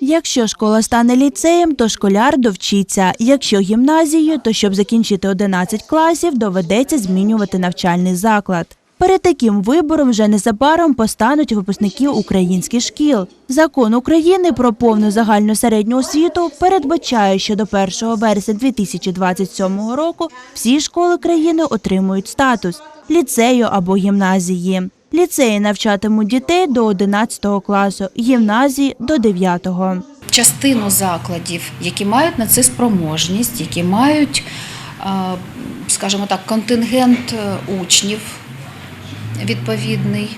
Якщо школа стане ліцеєм, то школяр довчиться. Якщо гімназією, то щоб закінчити 11 класів, доведеться змінювати навчальний заклад. Перед таким вибором вже незабаром постануть випускники українських шкіл. Закон України про повну загальну середню освіту передбачає, що до 1 вересня 2027 року всі школи країни отримують статус ліцею або гімназії. Ліцеї навчатимуть дітей до 11 класу, гімназії до 9. частину закладів, які мають на це спроможність, які мають, е, скажімо так, контингент е, учнів відповідний,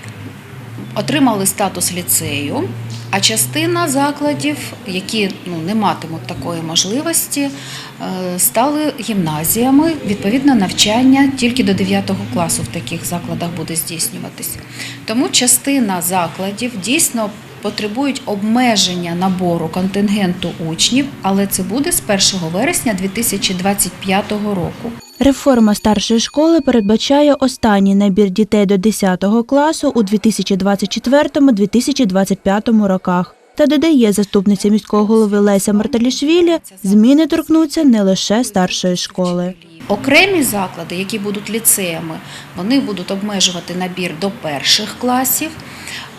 отримали статус ліцею, а частина закладів, які ну, не матимуть такої можливості, е, стали гімназіями. Відповідно, навчання тільки до 9 класу в таких закладах буде здійснюватися. Тому частина закладів дійсно потребують обмеження набору контингенту учнів, але це буде з 1 вересня 2025 року. Реформа старшої школи передбачає останній набір дітей до 10 класу у 2024-2025 роках. Та додає заступниця міського голови Леся Марталішвілі, зміни торкнуться не лише старшої школи. Окремі заклади, які будуть ліцеями, вони будуть обмежувати набір до перших класів,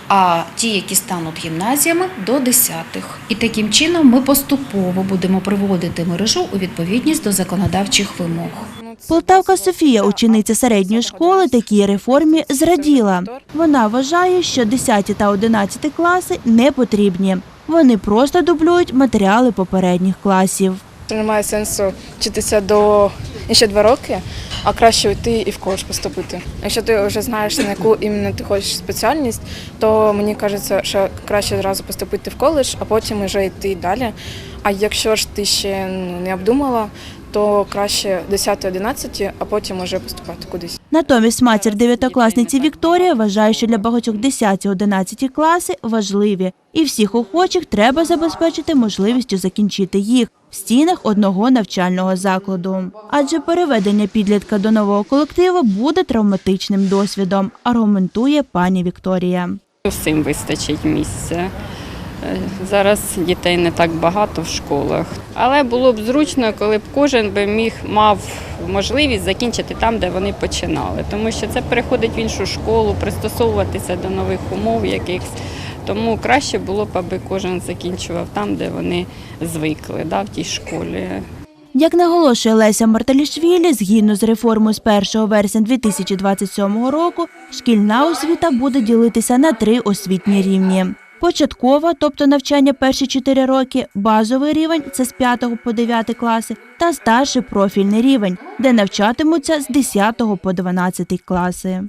а ті, які стануть гімназіями, до десятих. І таким чином ми поступово будемо приводити мережу у відповідність до законодавчих вимог. Полтавка Софія, учениця середньої школи, такій реформі зраділа. Вона вважає, що 10 та 11 класи не потрібні. Вони просто дублюють матеріали попередніх класів. Немає сенсу вчитися до ще два роки, а краще йти і в коледж поступити. Якщо ти вже знаєш, на яку іменно ти хочеш спеціальність, то мені кажеться, що краще одразу поступити в коледж, а потім вже йти далі. А якщо ж ти ще ну, не обдумала, то краще 10-11, а потім вже поступати кудись. Натомість матір дев'ятокласниці Вікторія вважає, що для багатьох 10-11 класи важливі, і всіх охочих треба забезпечити можливістю закінчити їх в стінах одного навчального закладу. Адже переведення підлітка до нового колективу буде травматичним досвідом, аргументує пані Вікторія. Усім вистачить місця. Е, Зараз дітей не так багато в школах, але було б зручно, коли б кожен би міг мав можливість закінчити там, де вони починали, тому що це переходить в іншу школу, пристосовуватися до нових умов якихось. Тому краще було б, аби кожен закінчував там, де вони звикли, да, в тій школі. Як наголошує Леся Марталішвілі, згідно з реформою з 1 вересня 2027 року, шкільна освіта буде ділитися на три освітні рівні. Початкова, тобто навчання перші 4 роки, базовий рівень це з 5 по 9 класи, та старший профільний рівень, де навчатимуться з 10 по 12 класи.